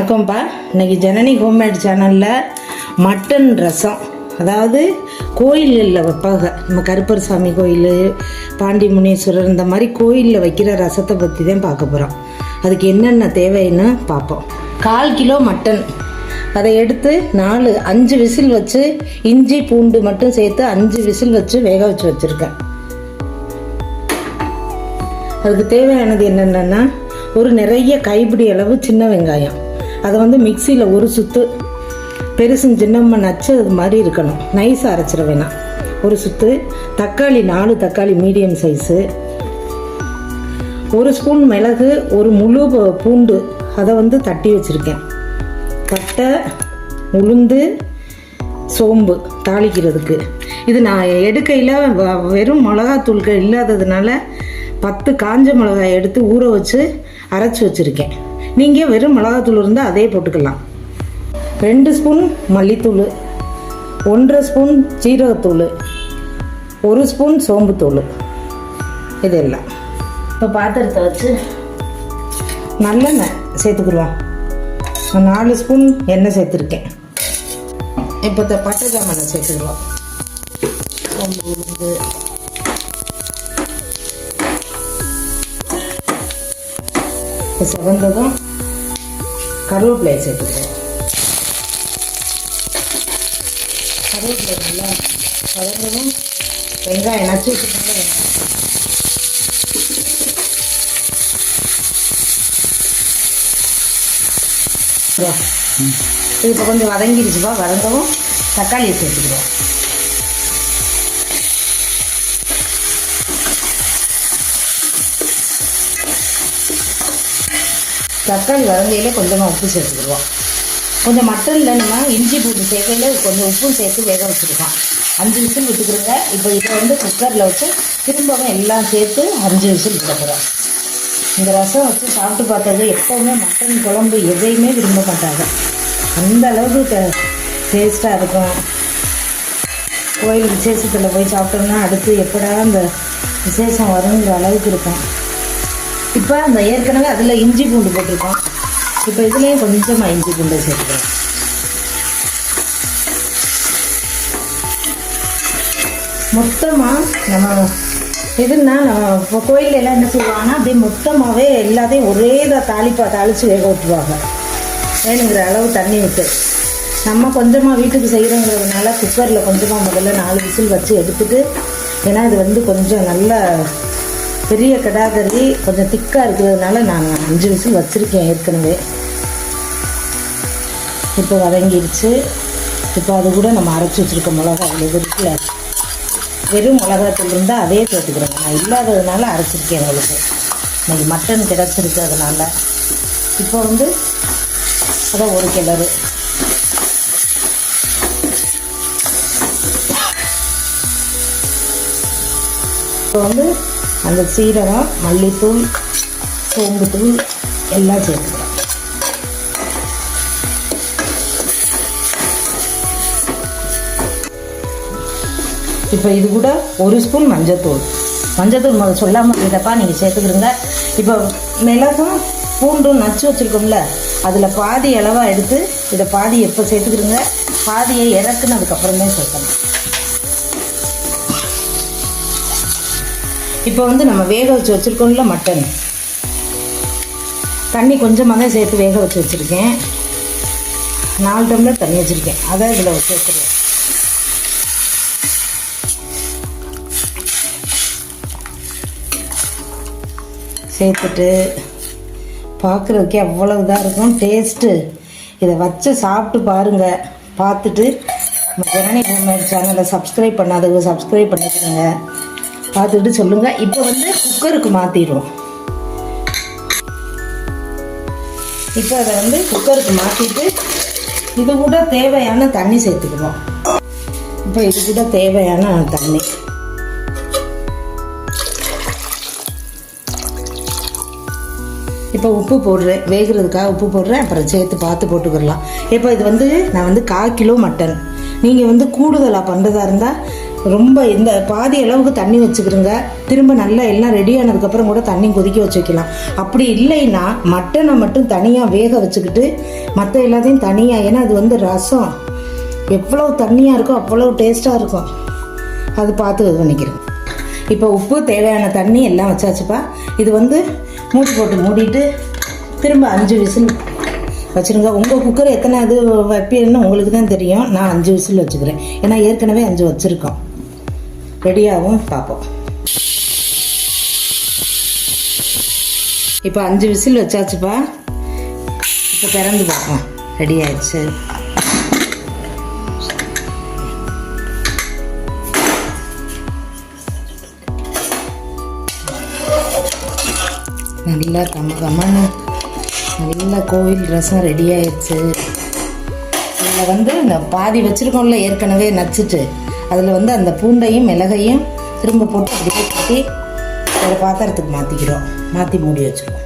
வணக்கம்ப்பா. இன்னைக்கு ஜனனி ஹோம்மேட் சேனலில் மட்டன் ரசம். அதாவது கோயில்களில் வைப்பாங்க. நம்ம கருப்பர் சாமி கோயில் பாண்டி முனீஸ்வரர் இந்த மாதிரி கோயிலில் வைக்கிற ரசத்தை பற்றி தான் பார்க்க போகிறோம் அதுக்கு என்னென்ன தேவைன்னு பார்ப்போம். கால் கிலோ மட்டன். அதை எடுத்து நாலு அஞ்சு விசில் வச்சு இஞ்சி பூண்டு மட்டும் சேர்த்து அஞ்சு விசில் வச்சு வேக வச்சு வச்சுருக்கேன். அதுக்கு தேவையானது என்னென்னா ஒரு நிறைய கைப்பிடி அளவு சின்ன வெங்காயம். அதை வந்து மிக்சியில் ஒரு சுத்து பெருசும் சின்னம்மா அது மாதிரி இருக்கணும். நைஸாக அரைச்சிட வேணாம். ஒரு சுத்து தக்காளி நாலு தக்காளி மீடியம் சைஸு. ஒரு ஸ்பூன் மிளகு ஒரு முழு ப- பூண்டு. அதை வந்து தட்டி வச்சுருக்கேன். பட்டை உளுந்து சோம்பு தாளிக்கிறதுக்கு. இது நான் எடுக்கையில் வெறும் மிளகாத்தூள்கள் இல்லாததுனால பத்து காஞ்ச மிளகாய் எடுத்து ஊற வச்சு அரைச்சி வச்சுருக்கேன். நீங்கள் வெறும் மிளகாத்தூள் இருந்தால் அதே போட்டுக்கலாம். ரெண்டு ஸ்பூன் மல்லித்தூள் ஒன்றரை ஸ்பூன் ஜீரகத்தூள் ஒரு ஸ்பூன் சோம்புத்தூள். இதெல்லாம் இப்போ பாத்திரத்தை வச்சு நல்லெண்ணெய் சேர்த்துக்குருவோம். நான் நாலு ஸ்பூன் எண்ணெய் சேர்த்துருக்கேன். இப்போ பட்டை ஜாமானை சேர்த்துக்கலாம் சோம்பு உளுந்து இப்போ செவந்ததும் கருவேப்பிலையை சேர்த்துக்கிறேன். கருவேப்பிலை நல்லா வதங்கணும். வெங்காயம் நச்சு வச்சுருக்காங்க வெங்காயம் இப்போ கொஞ்சம் வதங்கிடுச்சுப்பா வதங்கவும். தக்காளியை சேர்த்துக்கிறோம். தக்காளி வதங்கையில் கொஞ்சமாக உப்பு சேர்த்துக்கிடுவோம். கொஞ்சம் மட்டனில் நம்ம இஞ்சி பூண்டு சேர்க்கையில் கொஞ்சம் உப்பும் சேர்த்து வேக வச்சுருக்கோம். அஞ்சு விசில் விட்டுக்கிறோங்க இப்போ இதை வந்து குக்கரில் வச்சு திரும்பவும் எல்லாம் சேர்த்து அஞ்சு விசில் விட்டுக்கிறோம் இந்த ரசம் வச்சு சாப்பிட்டு பார்த்தது எப்போவுமே மட்டன் குழம்பு எதையுமே விரும்ப மாட்டாங்க. அந்த அளவுக்கு டேஸ்ட்டாக இருக்கும். கோயில் விசேஷத்தில் போய் சாப்பிட்டோம்னா அடுத்து எப்படா அந்த விசேஷம் வருங்கிற அளவுக்கு இருக்கும். இப்போ அந்த ஏற்கனவே அதில் இஞ்சி பூண்டு போட்டிருக்கோம். இப்போ இதுலேயும் கொஞ்சமாக இஞ்சி பூண்டை சேர்த்துக்கிறோம் மொத்தமாக நம்ம எதுன்னா நம்ம இப்போ கோயில்ல எல்லாம் என்ன சொல்லுவாங்கன்னா அப்படியே மொத்தமாகவே எல்லாத்தையும் ஒரே இதாக தாளிப்பா தாளித்து வேக விட்டுருவாங்க. வேணுங்கிற அளவு தண்ணி விட்டு. நம்ம கொஞ்சமாக வீட்டுக்கு செய்கிறோங்கிறதுனால குக்கரில் கொஞ்சமாக முதல்ல நாலு விசில் வச்சு எடுத்துட்டு ஏன்னா இது வந்து கொஞ்சம் நல்லா பெரிய கடாகரி கொஞ்சம் திக்காக இருக்கிறதுனால நான் அஞ்சு விசில் வச்சுருக்கேன் ஏற்கனவே. இப்போ வதங்கிடுச்சு இப்போ அது கூட நம்ம அரைச்சி வச்சுருக்க மிளகா அதில் இருக்குல்ல வெறும் மிளகாத்தூள் இருந்தால் அதே சேர்த்துக்கிறேங்க நான் இல்லாததுனால அரைச்சிருக்கேன் உங்களுக்கு இன்னைக்கு மட்டன் கிடச்சிருக்கு அதனால். இப்போ வந்து அதான் ஒரு கிளறு. இப்போ வந்து அந்த சீரகம் மல்லித்தூள் சோம்புத்தூள் எல்லாம் சேர்த்துக்கிறேன் இப்போ இது கூட ஒரு ஸ்பூன் மஞ்சத்தூள். மஞ்சத்தூள் முதல்ல சொல்லாமல் இதப்பா நீங்கள் சேர்த்துக்கிறீங்க இப்போ மிளகும் பூண்டும் நச்சு வச்சுருக்கோம்ல அதில் பாதி அளவாக எடுத்து இதை பாதி எப்போ சேர்த்துக்கிறீங்க பாதியை இறக்குனதுக்கப்புறமே சேர்க்கணும் இப்போ வந்து நம்ம வேக வச்சு வச்சுருக்கோம்ல மட்டன். தண்ணி கொஞ்சமாக தான் சேர்த்து வேக வச்சு வச்சுருக்கேன். நாலு டம்ளர் தண்ணி வச்சுருக்கேன். அதை இதில் வச்சு வச்சுருக்கேன். சேர்த்துட்டு பார்க்குறதுக்கே அவ்வளோ இதாக இருக்கும். டேஸ்ட்டு இதை வச்சு சாப்பிட்டு பாருங்கள் பார்த்துட்டு நம்ம ஜனனி ஹோம்மேட் சேனலை சப்ஸ்கிரைப் பண்ணாதவங்க சப்ஸ்கிரைப் பண்ணிக்கிறேங்க பார்த்துட்டு சொல்லுங்கள் இப்போ வந்து குக்கருக்கு மாற்றிடுவோம் இப்போ அதை வந்து குக்கருக்கு மாற்றிட்டு இது கூட தேவையான தண்ணி சேர்த்துக்குவோம் இப்போ இது கூட தேவையான தண்ணி. இப்போ உப்பு போடுறேன். வேகிறதுக்காக உப்பு போடுறேன். அப்புறம் சேர்த்து பார்த்து போட்டுக்கிடலாம். இப்போ இது வந்து நான் வந்து கால் கிலோ மட்டன். நீங்கள் வந்து கூடுதலாக பண்ணுறதா இருந்தால் ரொம்ப இந்த பாதி அளவுக்கு தண்ணி வச்சுக்கிறோங்க திரும்ப நல்லா எல்லாம் ரெடி ஆனதுக்கப்புறம் கூட தண்ணி கொதிக்க வச்சு வைக்கலாம் அப்படி இல்லைன்னா மட்டனை மட்டும் தனியாக வேக வச்சுக்கிட்டு மற்ற எல்லாத்தையும் தனியாக ஏன்னா அது வந்து ரசம். எவ்வளோ தண்ணியாக இருக்கோ அவ்வளோ டேஸ்ட்டாக இருக்கும். அது பார்த்து இது பண்ணிக்கிறேன் இப்போ உப்பு தேவையான தண்ணி எல்லாம் வச்சாச்சுப்பா. இது வந்து மூடி போட்டு மூடிட்டு திரும்ப அஞ்சு விசில் வச்சுருங்க. உங்கள் குக்கர் எத்தனை இது வைப்பீங்கன்னு உங்களுக்கு தான் தெரியும். நான் அஞ்சு விசில் வச்சுக்கிறேன். ஏன்னா ஏற்கனவே அஞ்சு வச்சுருக்கோம். ரெடியாகவும் பார்ப்போம் இப்போ அஞ்சு விசில் வச்சாச்சுப்பா. இப்போ திறந்து பார்ப்போம் ரெடி ஆயிடுச்சு. நல்லா கம கமன்னு நல்ல கோவில் ரசம் ரெடி ஆயிடுச்சு. இதில் வந்து இந்த பாதி வச்சுருக்கோம்ல ஏற்கனவே நச்சுட்டு. அதில் வந்து அந்த பூண்டையும் மிளகையும் திரும்ப போட்டு அப்படியே கட்டி ஒரு பாத்திரத்துக்கு மாற்றிக்கிறோம் மாற்றி மூடி வச்சுருவோம்